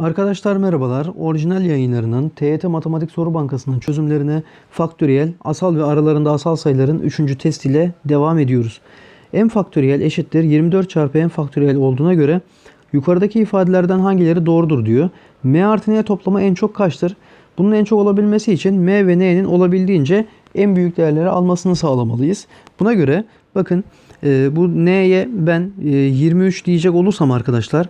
Arkadaşlar merhabalar. Orijinal yayınlarının TYT Matematik Soru Bankası'nın çözümlerine faktöriyel, asal ve aralarında asal sayıların 3. test ile devam ediyoruz. m faktöriyel eşittir 24 çarpı m faktöriyel olduğuna göre yukarıdaki ifadelerden hangileri doğrudur diyor. m artı n toplamı en çok kaçtır? Bunun en çok olabilmesi için m ve n'nin olabildiğince en büyük değerleri almasını sağlamalıyız. Buna göre bakın e, bu n'ye ben e, 23 diyecek olursam arkadaşlar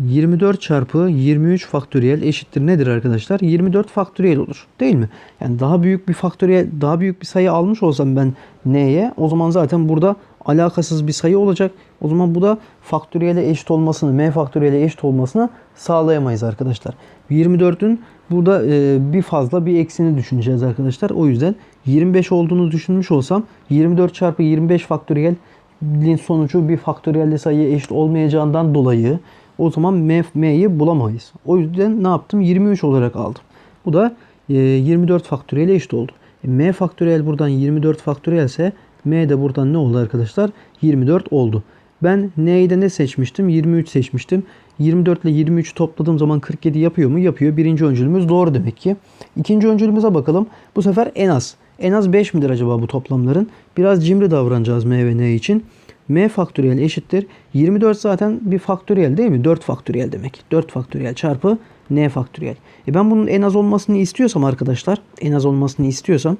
24 çarpı 23 faktöriyel eşittir nedir arkadaşlar? 24 faktöriyel olur. Değil mi? Yani daha büyük bir faktöriyel, daha büyük bir sayı almış olsam ben n'ye o zaman zaten burada alakasız bir sayı olacak. O zaman bu da faktöriyele eşit olmasını, m faktöriyele eşit olmasını sağlayamayız arkadaşlar. 24'ün burada e, bir fazla bir eksini düşüneceğiz arkadaşlar. O yüzden 25 olduğunu düşünmüş olsam 24 çarpı 25 faktöriyelin sonucu bir faktöriyelde sayıya eşit olmayacağından dolayı o zaman m, m'yi bulamayız. O yüzden ne yaptım? 23 olarak aldım. Bu da e, 24 faktöriyel eşit oldu. E, m faktöriyel buradan 24 faktöriyel ise m de buradan ne oldu arkadaşlar? 24 oldu. Ben n'yi de ne seçmiştim? 23 seçmiştim. 24 ile 23 topladığım zaman 47 yapıyor mu? Yapıyor. Birinci öncülümüz doğru demek ki. İkinci öncülümüze bakalım. Bu sefer en az. En az 5 midir acaba bu toplamların? Biraz cimri davranacağız m ve n için m faktöriyel eşittir. 24 zaten bir faktöriyel değil mi? 4 faktöriyel demek. 4 faktöriyel çarpı n faktöriyel. E ben bunun en az olmasını istiyorsam arkadaşlar, en az olmasını istiyorsam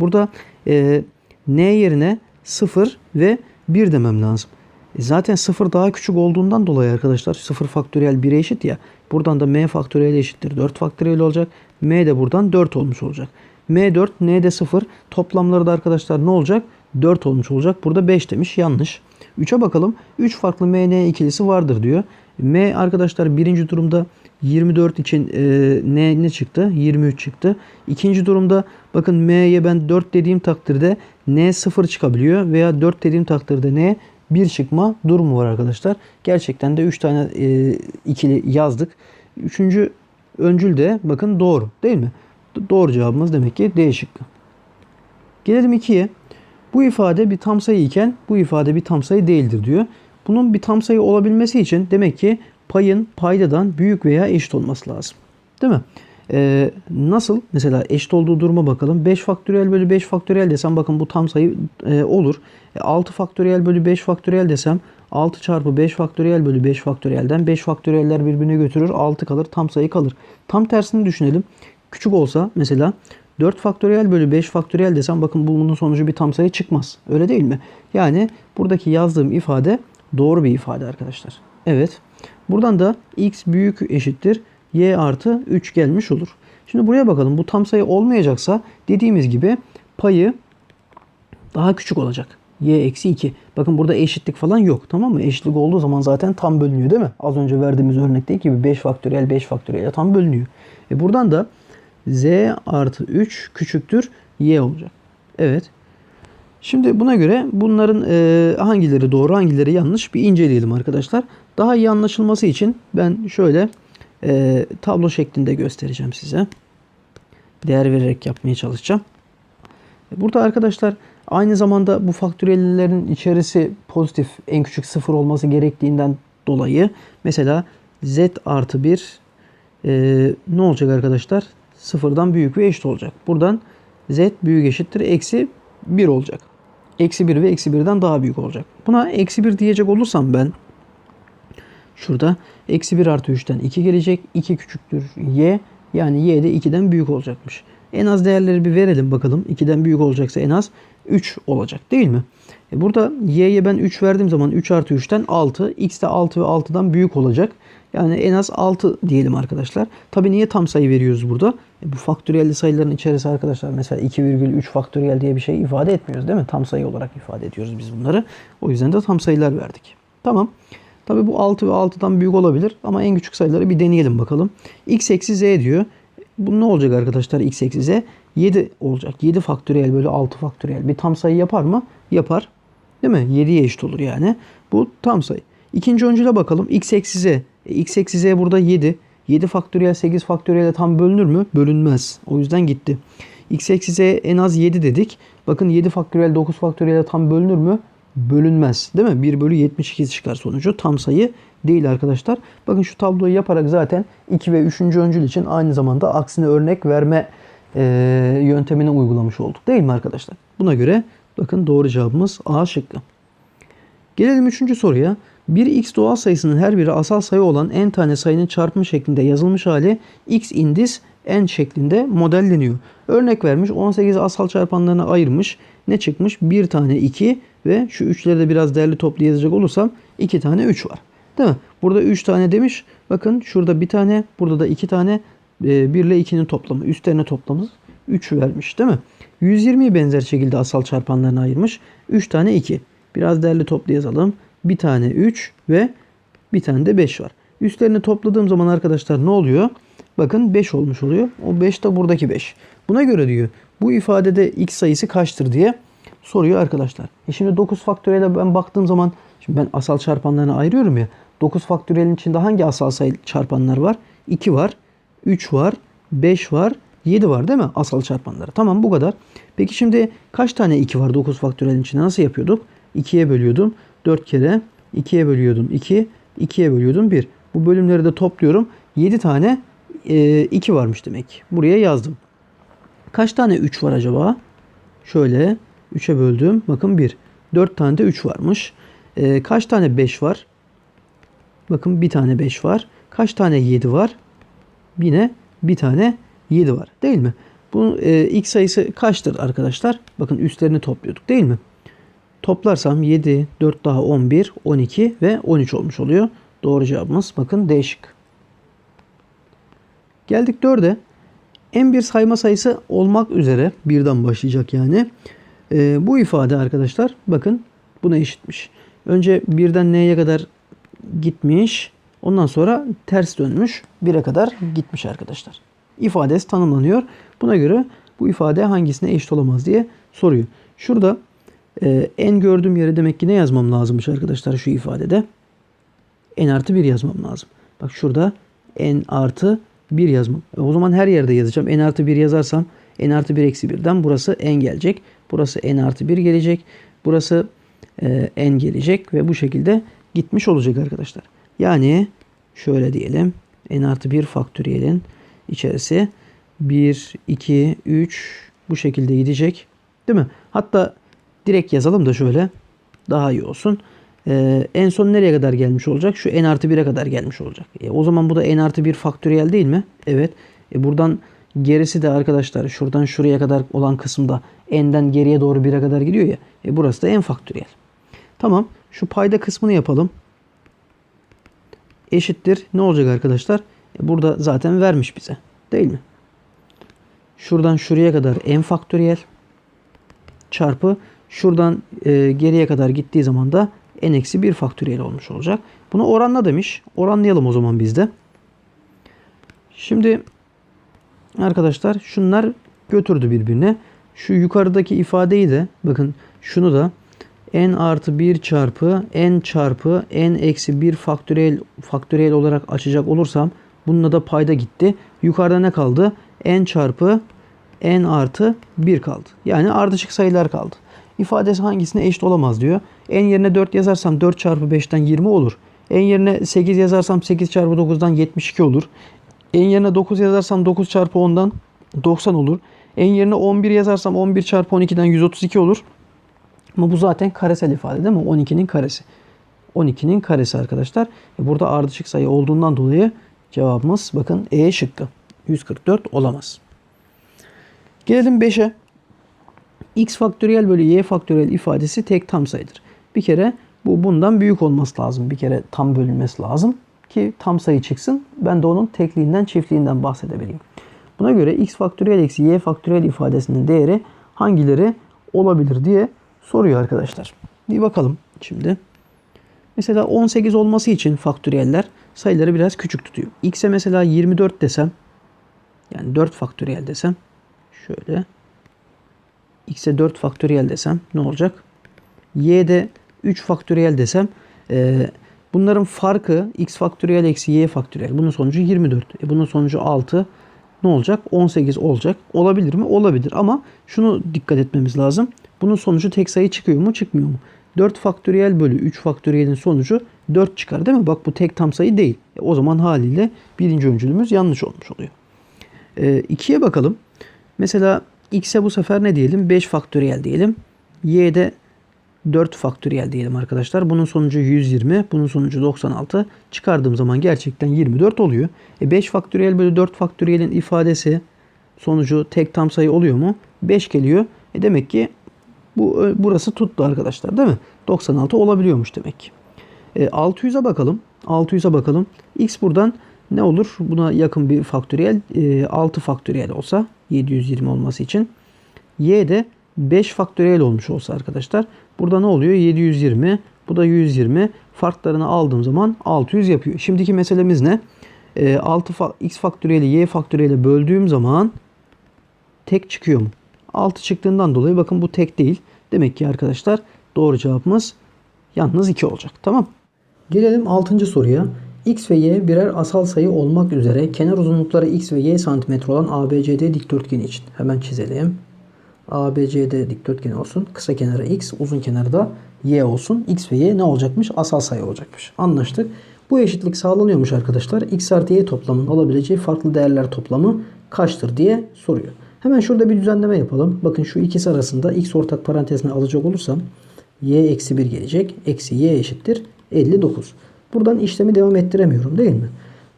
burada e, n yerine 0 ve 1 demem lazım. E zaten 0 daha küçük olduğundan dolayı arkadaşlar 0 faktöriyel 1'e eşit ya. Buradan da m faktöriyel eşittir. 4 faktöriyel olacak. m de buradan 4 olmuş olacak. m 4, n de 0. Toplamları da arkadaşlar ne olacak? 4 olmuş olacak. Burada 5 demiş. Yanlış. 3'e bakalım. 3 farklı MN ikilisi vardır diyor. M arkadaşlar birinci durumda 24 için e, ne ne çıktı? 23 çıktı. İkinci durumda bakın M'ye ben 4 dediğim takdirde N 0 çıkabiliyor veya 4 dediğim takdirde N 1 çıkma durumu var arkadaşlar. Gerçekten de 3 tane e, ikili yazdık. Üçüncü öncül de bakın doğru değil mi? Doğru cevabımız demek ki D şıkkı. Gelelim 2'ye. Bu ifade bir tam sayı iken bu ifade bir tam sayı değildir diyor. Bunun bir tam sayı olabilmesi için demek ki payın paydadan büyük veya eşit olması lazım. Değil mi? Ee, nasıl? Mesela eşit olduğu duruma bakalım. 5 faktöriyel bölü 5 faktöriyel desem bakın bu tam sayı e, olur. E, 6 faktöriyel bölü 5 faktöriyel desem 6 çarpı 5 faktöriyel bölü 5 faktöriyelden 5 faktöriyeller birbirine götürür. 6 kalır. Tam sayı kalır. Tam tersini düşünelim. Küçük olsa mesela 4 faktöriyel bölü 5 faktöriyel desem bakın bunun sonucu bir tam sayı çıkmaz. Öyle değil mi? Yani buradaki yazdığım ifade doğru bir ifade arkadaşlar. Evet. Buradan da x büyük eşittir y artı 3 gelmiş olur. Şimdi buraya bakalım. Bu tam sayı olmayacaksa dediğimiz gibi payı daha küçük olacak. y eksi 2. Bakın burada eşitlik falan yok. Tamam mı? Eşitlik olduğu zaman zaten tam bölünüyor değil mi? Az önce verdiğimiz örnekteki gibi 5 faktöriyel 5 faktöriyel tam bölünüyor. E buradan da z artı 3 küçüktür y olacak. Evet. Şimdi buna göre bunların e, hangileri doğru hangileri yanlış bir inceleyelim arkadaşlar. Daha iyi anlaşılması için ben şöyle e, tablo şeklinde göstereceğim size. Değer vererek yapmaya çalışacağım. Burada arkadaşlar aynı zamanda bu faktöriyellerin içerisi pozitif en küçük sıfır olması gerektiğinden dolayı mesela z artı 1 e, ne olacak arkadaşlar? Sıfırdan büyük ve eşit olacak. Buradan z büyük eşittir eksi 1 olacak. Eksi 1 ve eksi 1'den daha büyük olacak. Buna eksi 1 diyecek olursam ben şurada eksi 1 artı 3'ten 2 gelecek. 2 küçüktür y. Yani y de 2'den büyük olacakmış. En az değerleri bir verelim bakalım. 2'den büyük olacaksa en az 3 olacak değil mi? E burada y'ye ben 3 verdiğim zaman 3 artı 3'ten 6. x de 6 ve 6'dan büyük olacak. Yani en az 6 diyelim arkadaşlar. Tabii niye tam sayı veriyoruz burada? E bu faktöriyel sayıların içerisi arkadaşlar mesela 2,3 faktöriyel diye bir şey ifade etmiyoruz değil mi? Tam sayı olarak ifade ediyoruz biz bunları. O yüzden de tam sayılar verdik. Tamam. Tabii bu 6 ve 6'dan büyük olabilir ama en küçük sayıları bir deneyelim bakalım. x eksi z diyor. Bu ne olacak arkadaşlar x eksi z? 7 olacak. 7 faktöriyel bölü 6 faktöriyel. Bir tam sayı yapar mı? Yapar. Değil mi? 7'ye eşit olur yani. Bu tam sayı. İkinci öncüle bakalım. x eksi z. E, x eksi z burada 7. 7 faktöriyel 8 faktöriyel tam bölünür mü? Bölünmez. O yüzden gitti. x eksi z en az 7 dedik. Bakın 7 faktöriyel 9 faktöriyel tam bölünür mü? bölünmez. Değil mi? 1 bölü 72 çıkar sonucu. Tam sayı değil arkadaşlar. Bakın şu tabloyu yaparak zaten 2 ve 3. öncül için aynı zamanda aksine örnek verme e, yöntemini uygulamış olduk. Değil mi arkadaşlar? Buna göre bakın doğru cevabımız A şıkkı. Gelelim üçüncü soruya. Bir x doğal sayısının her biri asal sayı olan n tane sayının çarpımı şeklinde yazılmış hali x indis n şeklinde modelleniyor. Örnek vermiş 18 asal çarpanlarına ayırmış. Ne çıkmış? Bir tane 2 ve şu üçleri de biraz değerli toplu yazacak olursam 2 tane 3 var. Değil mi? Burada 3 tane demiş. Bakın şurada bir tane, burada da 2 tane 1 ile 2'nin toplamı. Üstlerine toplamı 3 vermiş değil mi? 120'yi benzer şekilde asal çarpanlarına ayırmış. 3 tane 2. Biraz değerli toplu yazalım. Bir tane 3 ve bir tane de 5 var. Üstlerini topladığım zaman arkadaşlar ne oluyor? Bakın 5 olmuş oluyor. O 5 de buradaki 5. Buna göre diyor bu ifadede x sayısı kaçtır diye soruyor arkadaşlar. E şimdi 9 faktöriyele ben baktığım zaman şimdi ben asal çarpanlarını ayırıyorum ya. 9 faktöriyelin içinde hangi asal sayı çarpanlar var? 2 var, 3 var, 5 var, 7 var değil mi? Asal çarpanları. Tamam bu kadar. Peki şimdi kaç tane 2 var 9 faktöriyelin içinde? Nasıl yapıyorduk? 2'ye bölüyordum. 4 kere 2'ye bölüyordum 2, 2'ye bölüyordum 1. Bu bölümleri de topluyorum. 7 tane e, 2 varmış demek. Buraya yazdım. Kaç tane 3 var acaba? Şöyle 3'e böldüm. Bakın 1. 4 tane de 3 varmış. E, kaç tane 5 var? Bakın bir tane 5 var. Kaç tane 7 var? Yine bir tane 7 var. Değil mi? Bu e, x sayısı kaçtır arkadaşlar? Bakın üstlerini topluyorduk değil mi? Toplarsam 7, 4 daha 11, 12 ve 13 olmuş oluyor. Doğru cevabımız bakın D şık. Geldik 4'e. En bir sayma sayısı olmak üzere birden başlayacak yani. Ee, bu ifade arkadaşlar bakın buna eşitmiş. Önce birden n'ye kadar gitmiş. Ondan sonra ters dönmüş. 1'e kadar gitmiş arkadaşlar. İfadesi tanımlanıyor. Buna göre bu ifade hangisine eşit olamaz diye soruyor. Şurada ee, en gördüğüm yere demek ki ne yazmam lazımmış arkadaşlar şu ifadede? n artı 1 yazmam lazım. Bak şurada n artı 1 yazmam. E, o zaman her yerde yazacağım. n artı 1 yazarsam n artı 1 eksi 1'den burası n gelecek. Burası n artı 1 gelecek. Burası e, n gelecek ve bu şekilde gitmiş olacak arkadaşlar. Yani şöyle diyelim. n artı 1 faktöriyelin içerisi 1, 2, 3 bu şekilde gidecek. Değil mi? Hatta Direkt yazalım da şöyle daha iyi olsun. Ee, en son nereye kadar gelmiş olacak? Şu n artı 1'e kadar gelmiş olacak. E, o zaman bu da n artı 1 faktöriyel değil mi? Evet. E, buradan gerisi de arkadaşlar şuradan şuraya kadar olan kısımda n'den geriye doğru 1'e kadar gidiyor ya. E, burası da n faktöriyel. Tamam. Şu payda kısmını yapalım. Eşittir. Ne olacak arkadaşlar? E, burada zaten vermiş bize. Değil mi? Şuradan şuraya kadar n faktöriyel çarpı Şuradan e, geriye kadar gittiği zaman da n-1 faktöriyel olmuş olacak. Bunu oranla demiş. Oranlayalım o zaman biz de. Şimdi arkadaşlar şunlar götürdü birbirine. Şu yukarıdaki ifadeyi de bakın şunu da n artı 1 çarpı n çarpı n eksi 1 faktöriyel, faktöriyel olarak açacak olursam bununla da payda gitti. Yukarıda ne kaldı? n çarpı n artı 1 kaldı. Yani ardışık sayılar kaldı ifadesi hangisine eşit olamaz diyor. En yerine 4 yazarsam 4 çarpı 5'ten 20 olur. En yerine 8 yazarsam 8 çarpı 9'dan 72 olur. En yerine 9 yazarsam 9 çarpı 10'dan 90 olur. En yerine 11 yazarsam 11 çarpı 12'den 132 olur. Ama bu zaten karesel ifade değil mi? 12'nin karesi. 12'nin karesi arkadaşlar. E burada ardışık sayı olduğundan dolayı cevabımız bakın E şıkkı. 144 olamaz. Gelelim 5'e x faktöriyel bölü y faktöriyel ifadesi tek tam sayıdır. Bir kere bu bundan büyük olması lazım. Bir kere tam bölünmesi lazım ki tam sayı çıksın. Ben de onun tekliğinden çiftliğinden bahsedebileyim. Buna göre x faktöriyel eksi y faktöriyel ifadesinin değeri hangileri olabilir diye soruyor arkadaşlar. Bir bakalım şimdi. Mesela 18 olması için faktöriyeller sayıları biraz küçük tutuyor. X'e mesela 24 desem yani 4 faktöriyel desem şöyle x'e 4 faktöriyel desem ne olacak? y'de 3 faktöriyel desem e, bunların farkı x faktöriyel eksi y faktöriyel. Bunun sonucu 24. E, bunun sonucu 6. Ne olacak? 18 olacak. Olabilir mi? Olabilir ama şunu dikkat etmemiz lazım. Bunun sonucu tek sayı çıkıyor mu? Çıkmıyor mu? 4 faktöriyel bölü 3 faktöriyelin sonucu 4 çıkar değil mi? Bak bu tek tam sayı değil. E, o zaman haliyle birinci öncülümüz yanlış olmuş oluyor. 2'ye bakalım. Mesela x'e bu sefer ne diyelim? 5 faktöriyel diyelim. y'de 4 faktöriyel diyelim arkadaşlar. Bunun sonucu 120, bunun sonucu 96. Çıkardığım zaman gerçekten 24 oluyor. E 5 faktöriyel bölü 4 faktöriyelin ifadesi sonucu tek tam sayı oluyor mu? 5 geliyor. E demek ki bu burası tuttu arkadaşlar değil mi? 96 olabiliyormuş demek ki. E, 600'e bakalım. 600'e bakalım. X buradan ne olur? Buna yakın bir faktöriyel. E, 6 faktöriyel olsa 720 olması için. Y de 5 faktöriyel olmuş olsa arkadaşlar. Burada ne oluyor? 720. Bu da 120. Farklarını aldığım zaman 600 yapıyor. Şimdiki meselemiz ne? E, 6 fa x faktöriyeli y faktöriyeli böldüğüm zaman tek çıkıyor mu? 6 çıktığından dolayı bakın bu tek değil. Demek ki arkadaşlar doğru cevabımız yalnız 2 olacak. Tamam. Gelelim 6. soruya. X ve Y birer asal sayı olmak üzere kenar uzunlukları X ve Y santimetre olan ABCD dikdörtgeni için. Hemen çizelim. ABCD dikdörtgeni olsun. Kısa kenarı X, uzun kenarı da Y olsun. X ve Y ne olacakmış? Asal sayı olacakmış. Anlaştık. Bu eşitlik sağlanıyormuş arkadaşlar. X artı Y toplamının alabileceği farklı değerler toplamı kaçtır diye soruyor. Hemen şurada bir düzenleme yapalım. Bakın şu ikisi arasında X ortak parantezine alacak olursam Y eksi 1 gelecek. Eksi Y eşittir 59. Buradan işlemi devam ettiremiyorum değil mi?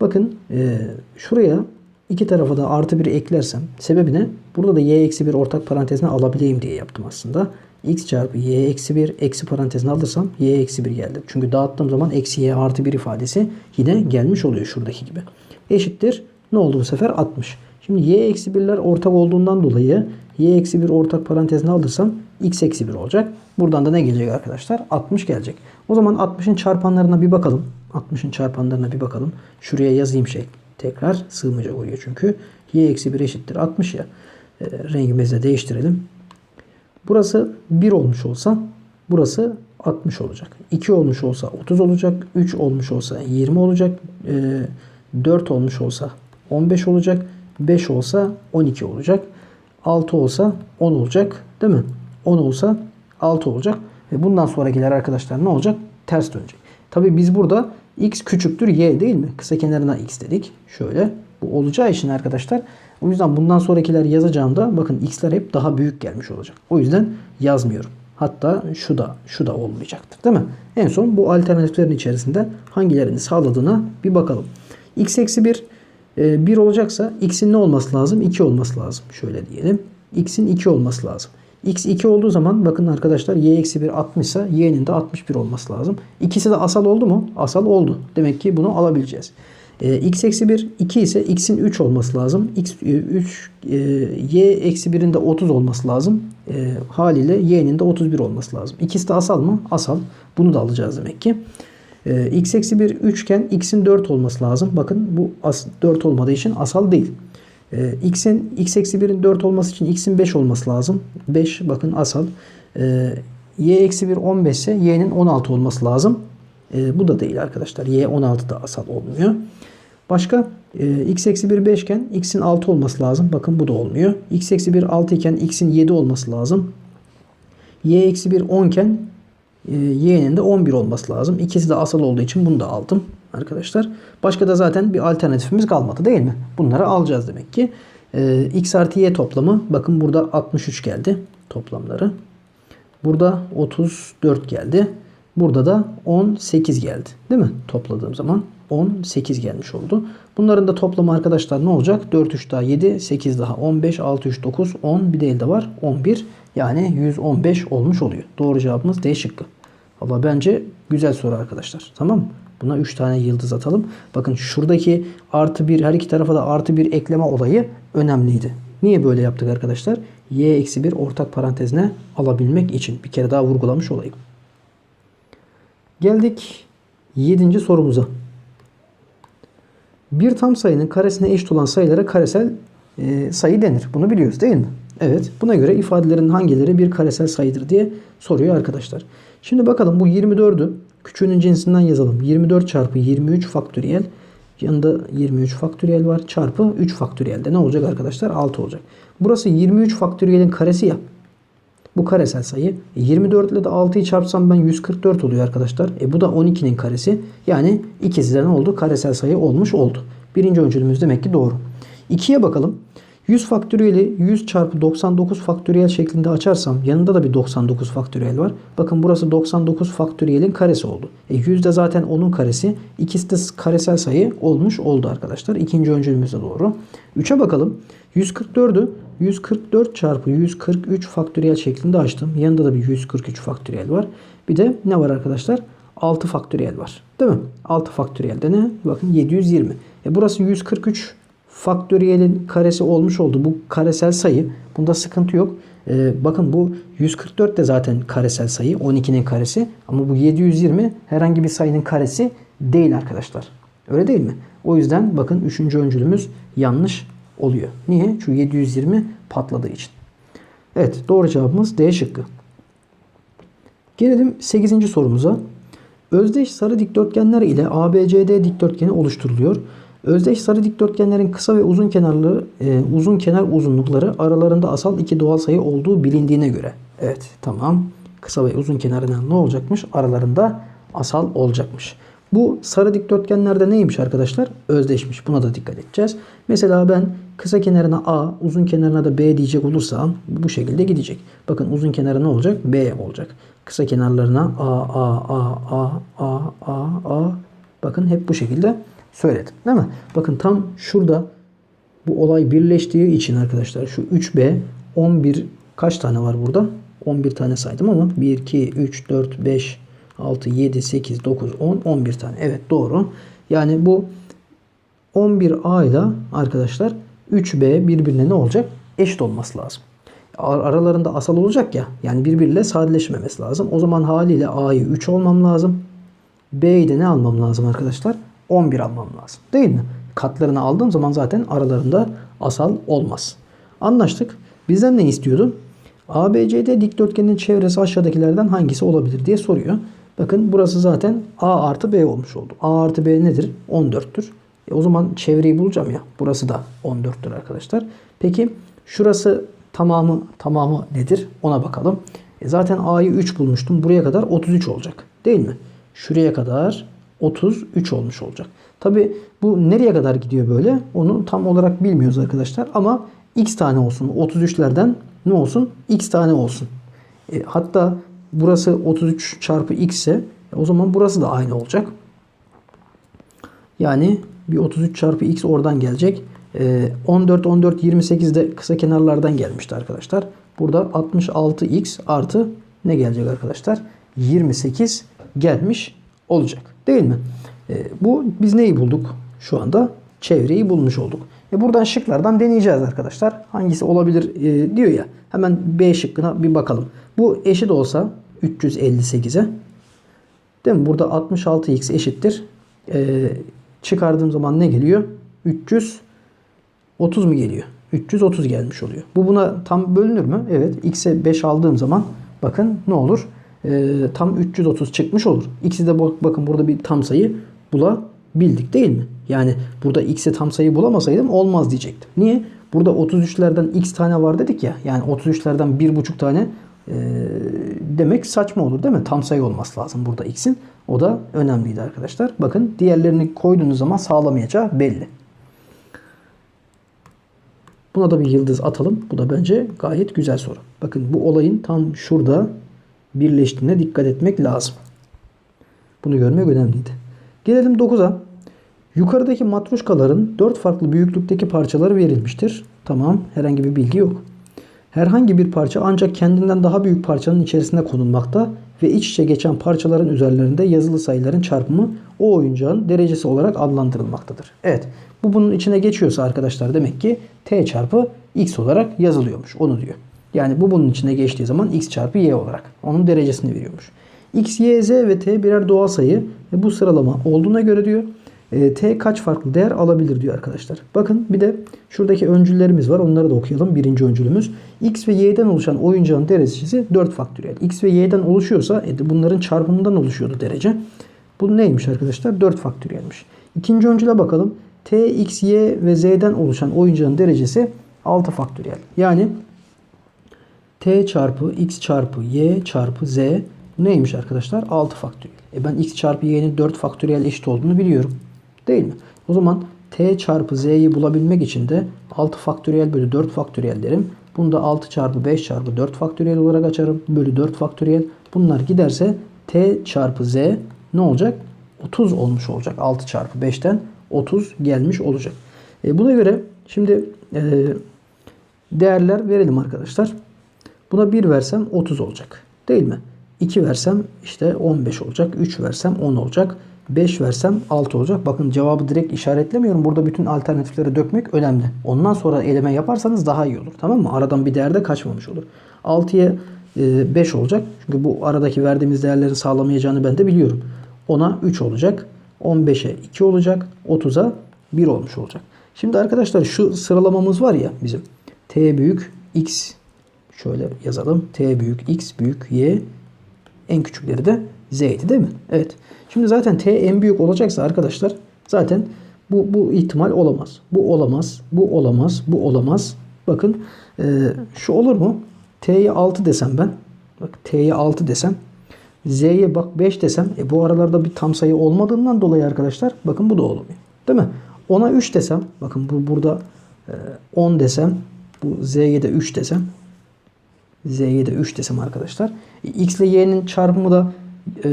Bakın e, şuraya iki tarafa da artı 1 eklersem sebebi ne? Burada da y eksi 1 ortak parantezine alabileyim diye yaptım aslında. x çarpı y eksi 1 eksi parantezine alırsam y eksi 1 geldi. Çünkü dağıttığım zaman eksi y artı 1 ifadesi yine gelmiş oluyor şuradaki gibi. Eşittir. Ne oldu bu sefer? 60. Şimdi y eksi 1'ler ortak olduğundan dolayı y eksi 1 ortak parantezine alırsam x eksi 1 olacak. Buradan da ne gelecek arkadaşlar? 60 gelecek. O zaman 60'ın çarpanlarına bir bakalım. 60'ın çarpanlarına bir bakalım. Şuraya yazayım şey. Tekrar sığmayacak oluyor çünkü. y eksi 1 eşittir 60 ya. E, rengimizi de değiştirelim. Burası 1 olmuş olsa burası 60 olacak. 2 olmuş olsa 30 olacak. 3 olmuş olsa 20 olacak. E, 4 olmuş olsa 15 olacak. 5 olsa 12 olacak. 6 olsa 10 olacak. Değil mi? 10 olsa 6 olacak. Ve bundan sonrakiler arkadaşlar ne olacak? Ters dönecek. Tabi biz burada x küçüktür y değil mi? Kısa kenarına x dedik. Şöyle. Bu olacağı için arkadaşlar o yüzden bundan sonrakiler yazacağımda bakın x'ler hep daha büyük gelmiş olacak. O yüzden yazmıyorum. Hatta şu da şu da olmayacaktır değil mi? En son bu alternatiflerin içerisinde hangilerini sağladığına bir bakalım. x eksi 1 1 olacaksa x'in ne olması lazım? 2 olması lazım. Şöyle diyelim. x'in 2 olması lazım. X 2 olduğu zaman bakın arkadaşlar y eksi 1 60 ise y'nin de 61 olması lazım. İkisi de asal oldu mu? Asal oldu. Demek ki bunu alabileceğiz. E, x eksi 1 2 ise x'in 3 olması lazım. x 3 e, y eksi 1'in de 30 olması lazım. E, haliyle y'nin de 31 olması lazım. İkisi de asal mı? Asal. Bunu da alacağız demek ki. E, x eksi 1 3 iken x'in 4 olması lazım. Bakın bu as, 4 olmadığı için asal değil. E, x'in x eksi 1'in 4 olması için x'in 5 olması lazım. 5 bakın asal. E, y eksi 1 15 ise y'nin 16 olması lazım. E, bu da değil arkadaşlar. y 16 da asal olmuyor. Başka x eksi 1 5 iken x'in 6 olması lazım. Bakın bu da olmuyor. x eksi 1 6 iken x'in 7 olması lazım. y eksi 1 10 iken e, y'nin de 11 olması lazım. İkisi de asal olduğu için bunu da aldım arkadaşlar. Başka da zaten bir alternatifimiz kalmadı değil mi? Bunları alacağız demek ki. E, x artı y toplamı bakın burada 63 geldi toplamları. Burada 34 geldi. Burada da 18 geldi. Değil mi? Topladığım zaman 18 gelmiş oldu. Bunların da toplamı arkadaşlar ne olacak? 4 3 daha 7, 8 daha 15, 6 3 9, 10 bir de elde var 11. Yani 115 olmuş oluyor. Doğru cevabımız D şıkkı. Valla bence güzel soru arkadaşlar. Tamam mı? Buna 3 tane yıldız atalım. Bakın şuradaki artı 1 her iki tarafa da artı 1 ekleme olayı önemliydi. Niye böyle yaptık arkadaşlar? Y eksi 1 ortak parantezine alabilmek için. Bir kere daha vurgulamış olayım. Geldik 7. sorumuza. Bir tam sayının karesine eşit olan sayılara karesel e, sayı denir. Bunu biliyoruz değil mi? Evet. Buna göre ifadelerin hangileri bir karesel sayıdır diye soruyor arkadaşlar. Şimdi bakalım bu 24'ü küçüğünün cinsinden yazalım. 24 çarpı 23 faktöriyel. Yanında 23 faktöriyel var. Çarpı 3 faktöriyel de ne olacak arkadaşlar? 6 olacak. Burası 23 faktöriyelin karesi ya. Bu karesel sayı. E, 24 ile de 6'yı çarpsam ben 144 oluyor arkadaşlar. E bu da 12'nin karesi. Yani ikisi de ne oldu? Karesel sayı olmuş oldu. Birinci öncülümüz demek ki doğru. 2'ye bakalım. 100 faktöriyeli 100 çarpı 99 faktöriyel şeklinde açarsam yanında da bir 99 faktöriyel var. Bakın burası 99 faktöriyelin karesi oldu. E 100 de zaten onun karesi. İkisi de karesel sayı olmuş oldu arkadaşlar. İkinci öncülümüz de doğru. 3'e bakalım. 144'ü 144 çarpı 143 faktöriyel şeklinde açtım. Yanında da bir 143 faktöriyel var. Bir de ne var arkadaşlar? 6 faktöriyel var. Değil mi? 6 faktöriyel de ne? Bakın 720. E burası 143 faktöriyelin karesi olmuş oldu. Bu karesel sayı. Bunda sıkıntı yok. Ee, bakın bu 144 de zaten karesel sayı. 12'nin karesi. Ama bu 720 herhangi bir sayının karesi değil arkadaşlar. Öyle değil mi? O yüzden bakın 3. öncülümüz yanlış oluyor. Niye? Şu 720 patladığı için. Evet doğru cevabımız D şıkkı. Gelelim 8. sorumuza. Özdeş sarı dikdörtgenler ile ABCD dikdörtgeni oluşturuluyor. Özdeş sarı dikdörtgenlerin kısa ve uzun kenarları, e, uzun kenar uzunlukları aralarında asal iki doğal sayı olduğu bilindiğine göre. Evet tamam. Kısa ve uzun kenarına ne olacakmış? Aralarında asal olacakmış. Bu sarı dikdörtgenlerde neymiş arkadaşlar? Özdeşmiş. Buna da dikkat edeceğiz. Mesela ben kısa kenarına A, uzun kenarına da B diyecek olursam bu şekilde gidecek. Bakın uzun kenarı ne olacak? B olacak. Kısa kenarlarına A, A, A, A, A, A, A. Bakın hep bu şekilde söyledim. Değil mi? Bakın tam şurada bu olay birleştiği için arkadaşlar şu 3B 11 kaç tane var burada? 11 tane saydım ama 1, 2, 3, 4, 5, 6, 7, 8, 9, 10, 11 tane. Evet doğru. Yani bu 11A ile arkadaşlar 3B birbirine ne olacak? Eşit olması lazım. Ar- Aralarında asal olacak ya. Yani birbiriyle sadeleşmemesi lazım. O zaman haliyle A'yı 3 olmam lazım. B'yi de ne almam lazım arkadaşlar? 11 almam lazım. Değil mi? Katlarını aldığım zaman zaten aralarında asal olmaz. Anlaştık. Bizden ne istiyordu? ABCD dikdörtgenin çevresi aşağıdakilerden hangisi olabilir diye soruyor. Bakın burası zaten A artı B olmuş oldu. A artı B nedir? 14'tür. E o zaman çevreyi bulacağım ya. Burası da 14'tür arkadaşlar. Peki şurası tamamı tamamı nedir? Ona bakalım. E zaten A'yı 3 bulmuştum. Buraya kadar 33 olacak. Değil mi? Şuraya kadar 33 olmuş olacak. Tabi bu nereye kadar gidiyor böyle? Onu tam olarak bilmiyoruz arkadaşlar. Ama x tane olsun. 33'lerden ne olsun? x tane olsun. E, hatta burası 33 çarpı x ise e, o zaman burası da aynı olacak. Yani bir 33 çarpı x oradan gelecek. E, 14, 14, 28 de kısa kenarlardan gelmişti arkadaşlar. Burada 66x artı ne gelecek arkadaşlar? 28 gelmiş olacak. Değil mi? E, bu biz neyi bulduk? Şu anda çevreyi bulmuş olduk. E buradan şıklardan deneyeceğiz arkadaşlar. Hangisi olabilir e, diyor ya. Hemen B şıkkına bir bakalım. Bu eşit olsa 358'e. Değil mi? Burada 66x eşittir. E, çıkardığım zaman ne geliyor? 330 mu geliyor? 330 gelmiş oluyor. Bu buna tam bölünür mü? Evet. X'e 5 aldığım zaman bakın ne olur? E, tam 330 çıkmış olur. X'i de bak- bakın burada bir tam sayı bulabildik değil mi? Yani burada x'e tam sayı bulamasaydım olmaz diyecektim. Niye? Burada 33'lerden x tane var dedik ya. Yani 33'lerden 1,5 tane e, demek saçma olur değil mi? Tam sayı olması lazım burada x'in. O da önemliydi arkadaşlar. Bakın diğerlerini koyduğunuz zaman sağlamayacağı belli. Buna da bir yıldız atalım. Bu da bence gayet güzel soru. Bakın bu olayın tam şurada birleştiğine dikkat etmek lazım. Bunu görmek önemliydi. Gelelim 9'a. Yukarıdaki matruşkaların 4 farklı büyüklükteki parçaları verilmiştir. Tamam, herhangi bir bilgi yok. Herhangi bir parça ancak kendinden daha büyük parçanın içerisine konulmakta ve iç içe geçen parçaların üzerlerinde yazılı sayıların çarpımı o oyuncağın derecesi olarak adlandırılmaktadır. Evet, bu bunun içine geçiyorsa arkadaşlar demek ki t çarpı x olarak yazılıyormuş. Onu diyor. Yani bu bunun içine geçtiği zaman x çarpı y olarak onun derecesini veriyormuş. X, Y, Z ve T birer doğal sayı ve bu sıralama olduğuna göre diyor e, T kaç farklı değer alabilir diyor arkadaşlar. Bakın bir de şuradaki öncüllerimiz var. Onları da okuyalım. Birinci öncülümüz. X ve Y'den oluşan oyuncağın derecesi 4 faktöriyel. X ve Y'den oluşuyorsa e, bunların çarpımından oluşuyordu derece. Bu neymiş arkadaşlar? 4 faktöriyelmiş. İkinci öncüle bakalım. T, X, Y ve Z'den oluşan oyuncağın derecesi 6 faktöriyel. Yani t çarpı x çarpı y çarpı z neymiş arkadaşlar? 6 faktöriyel. E ben x çarpı y'nin 4 faktöriyel eşit olduğunu biliyorum. Değil mi? O zaman t çarpı z'yi bulabilmek için de 6 faktöriyel bölü 4 faktöriyel derim. Bunu da 6 çarpı 5 çarpı 4 faktöriyel olarak açarım. Bölü 4 faktöriyel. Bunlar giderse t çarpı z ne olacak? 30 olmuş olacak. 6 çarpı 5'ten 30 gelmiş olacak. E buna göre şimdi e, değerler verelim arkadaşlar. Buna 1 versem 30 olacak. Değil mi? 2 versem işte 15 olacak. 3 versem 10 olacak. 5 versem 6 olacak. Bakın cevabı direkt işaretlemiyorum. Burada bütün alternatifleri dökmek önemli. Ondan sonra eleme yaparsanız daha iyi olur. Tamam mı? Aradan bir değer de kaçmamış olur. 6'ya 5 olacak. Çünkü bu aradaki verdiğimiz değerlerin sağlamayacağını ben de biliyorum. 10'a 3 olacak. 15'e 2 olacak. 30'a 1 olmuş olacak. Şimdi arkadaşlar şu sıralamamız var ya bizim. T büyük X şöyle yazalım. T büyük X büyük Y en küçükleri de Z'ydi değil mi? Evet. Şimdi zaten T en büyük olacaksa arkadaşlar zaten bu, bu ihtimal olamaz. Bu olamaz. Bu olamaz. Bu olamaz. Bakın e, şu olur mu? T'ye 6 desem ben. Bak T'ye 6 desem. Z'ye bak 5 desem. E, bu aralarda bir tam sayı olmadığından dolayı arkadaşlar bakın bu da olmuyor. Değil mi? 10'a 3 desem. Bakın bu burada e, 10 desem. Bu Z'ye de 3 desem. Z'ye de 3 desem arkadaşlar. E, X ile Y'nin çarpımı da e,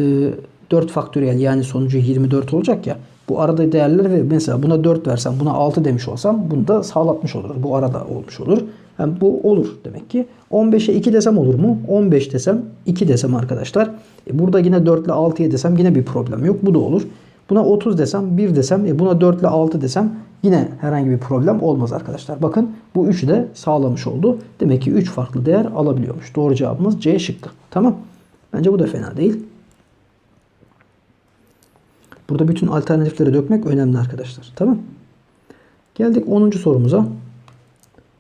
4 faktöriyel yani sonucu 24 olacak ya. Bu arada değerler ve mesela buna 4 versem buna 6 demiş olsam bunu da sağlatmış oluruz. Bu arada olmuş olur. Yani bu olur demek ki. 15'e 2 desem olur mu? 15 desem 2 desem arkadaşlar. E burada yine 4 ile 6'ya desem yine bir problem yok. Bu da olur. Buna 30 desem 1 desem e buna 4 ile 6 desem yine herhangi bir problem olmaz arkadaşlar. Bakın bu 3'ü de sağlamış oldu. Demek ki 3 farklı değer alabiliyormuş. Doğru cevabımız C şıkkı. Tamam. Bence bu da fena değil. Burada bütün alternatifleri dökmek önemli arkadaşlar. Tamam. Geldik 10. sorumuza.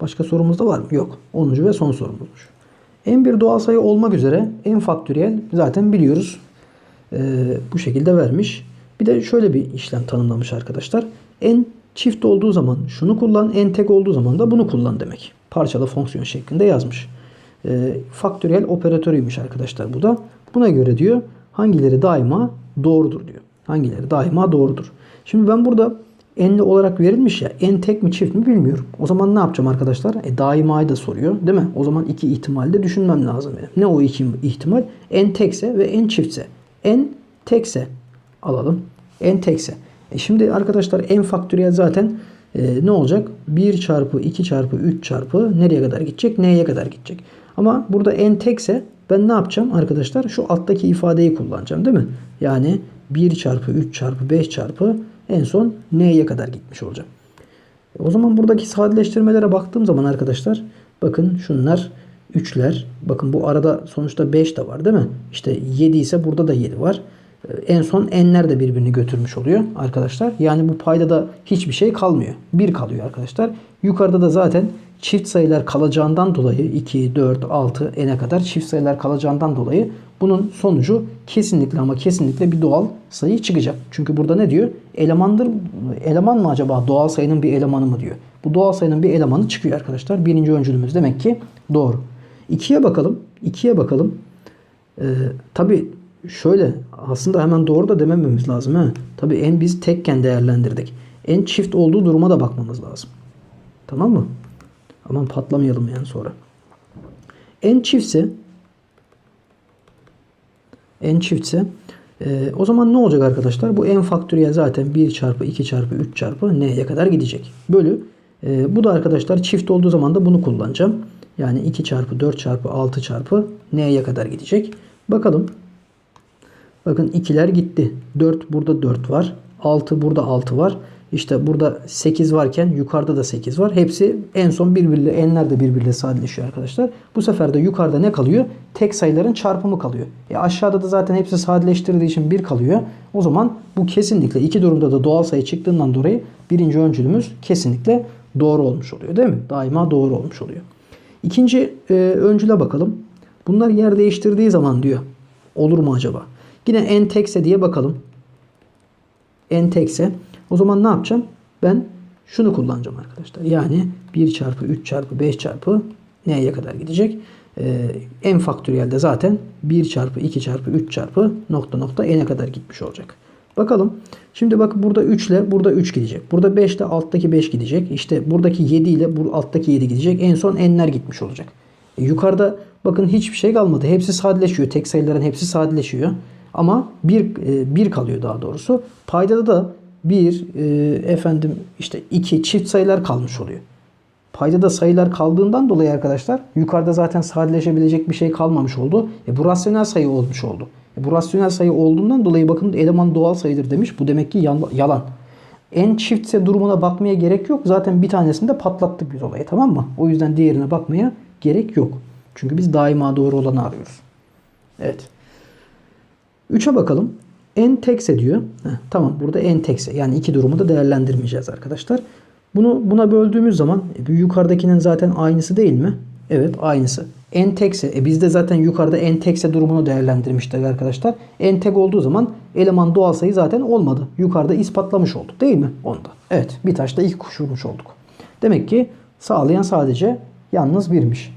Başka sorumuz da var mı? Yok. 10. ve son sorumuzmuş. En bir doğal sayı olmak üzere en faktöriyel zaten biliyoruz. Ee, bu şekilde vermiş. Bir de şöyle bir işlem tanımlamış arkadaşlar. En çift olduğu zaman şunu kullan, en tek olduğu zaman da bunu kullan demek. Parçalı fonksiyon şeklinde yazmış. Ee, faktöriyel operatörüymüş arkadaşlar bu da. Buna göre diyor hangileri daima doğrudur diyor. Hangileri daima doğrudur. Şimdi ben burada enli olarak verilmiş ya en tek mi çift mi bilmiyorum. O zaman ne yapacağım arkadaşlar? E, daimayı da soruyor değil mi? O zaman iki ihtimalde düşünmem lazım benim. Ne o iki ihtimal? En tekse ve en çiftse. En tekse alalım. En tekse. E şimdi arkadaşlar en faktöriyel zaten e, ne olacak? 1 çarpı 2 çarpı 3 çarpı nereye kadar gidecek? N'ye kadar gidecek. Ama burada en tekse ben ne yapacağım arkadaşlar? Şu alttaki ifadeyi kullanacağım değil mi? Yani 1 çarpı 3 çarpı 5 çarpı en son n'ye kadar gitmiş olacağım. O zaman buradaki sadeleştirmelere baktığım zaman arkadaşlar bakın şunlar 3'ler. Bakın bu arada sonuçta 5 de var değil mi? İşte 7 ise burada da 7 var. En son n'ler de birbirini götürmüş oluyor arkadaşlar. Yani bu payda da hiçbir şey kalmıyor. 1 kalıyor arkadaşlar. Yukarıda da zaten çift sayılar kalacağından dolayı 2, 4, 6 n'e kadar çift sayılar kalacağından dolayı bunun sonucu kesinlikle ama kesinlikle bir doğal sayı çıkacak. Çünkü burada ne diyor? Elemandır, eleman mı acaba doğal sayının bir elemanı mı diyor. Bu doğal sayının bir elemanı çıkıyor arkadaşlar. Birinci öncülümüz demek ki doğru. İkiye bakalım. İkiye bakalım. Ee, Tabi şöyle aslında hemen doğru da demememiz lazım. He. Tabi en biz tekken değerlendirdik. En çift olduğu duruma da bakmamız lazım. Tamam mı? Aman patlamayalım yani sonra. En çiftse en çiftse e, o zaman ne olacak arkadaşlar? Bu en faktöriyel zaten 1 çarpı 2 çarpı 3 çarpı n'ye kadar gidecek. Bölü. E, bu da arkadaşlar çift olduğu zaman da bunu kullanacağım. Yani 2 çarpı 4 çarpı 6 çarpı n'ye kadar gidecek. Bakalım. Bakın 2'ler gitti. 4 burada 4 var. 6 burada 6 var. İşte burada 8 varken yukarıda da 8 var. Hepsi en son birbiriyle enler de birbiriyle sadeleşiyor arkadaşlar. Bu sefer de yukarıda ne kalıyor? Tek sayıların çarpımı kalıyor. E aşağıda da zaten hepsi sadeleştirdiği için 1 kalıyor. O zaman bu kesinlikle iki durumda da doğal sayı çıktığından dolayı birinci öncülümüz kesinlikle doğru olmuş oluyor değil mi? Daima doğru olmuş oluyor. İkinci e, öncüle bakalım. Bunlar yer değiştirdiği zaman diyor. Olur mu acaba? Yine en tekse diye bakalım. En tekse. O zaman ne yapacağım? Ben şunu kullanacağım arkadaşlar. Yani 1 çarpı 3 çarpı 5 çarpı n'ye kadar gidecek. Ee, n faktöriyelde zaten 1 çarpı 2 çarpı 3 çarpı nokta nokta n'e kadar gitmiş olacak. Bakalım. Şimdi bak burada 3 ile burada 3 gidecek. Burada 5 ile alttaki 5 gidecek. İşte buradaki 7 ile bu alttaki 7 gidecek. En son n'ler gitmiş olacak. E, yukarıda bakın hiçbir şey kalmadı. Hepsi sadeleşiyor. Tek sayıların hepsi sadeleşiyor. Ama 1 1 kalıyor daha doğrusu. Paydada da 1 efendim işte 2 çift sayılar kalmış oluyor. Paydada sayılar kaldığından dolayı arkadaşlar yukarıda zaten sadeleşebilecek bir şey kalmamış oldu. E, bu rasyonel sayı olmuş oldu. E, bu rasyonel sayı olduğundan dolayı bakın eleman doğal sayıdır demiş. Bu demek ki yalan. En çiftse durumuna bakmaya gerek yok. Zaten bir tanesinde patlattık biz olayı tamam mı? O yüzden diğerine bakmaya gerek yok. Çünkü biz daima doğru olanı arıyoruz. Evet. 3'e bakalım. N tekse diyor. Heh, tamam burada n tekse. Yani iki durumu da değerlendirmeyeceğiz arkadaşlar. Bunu buna böldüğümüz zaman e, yukarıdakinin zaten aynısı değil mi? Evet aynısı. N tekse. E biz de zaten yukarıda n tekse durumunu değerlendirmiştik arkadaşlar. N tek olduğu zaman eleman doğal sayı zaten olmadı. Yukarıda ispatlamış olduk değil mi? Onda. Evet bir taşla iki kuş vurmuş olduk. Demek ki sağlayan sadece yalnız birmiş.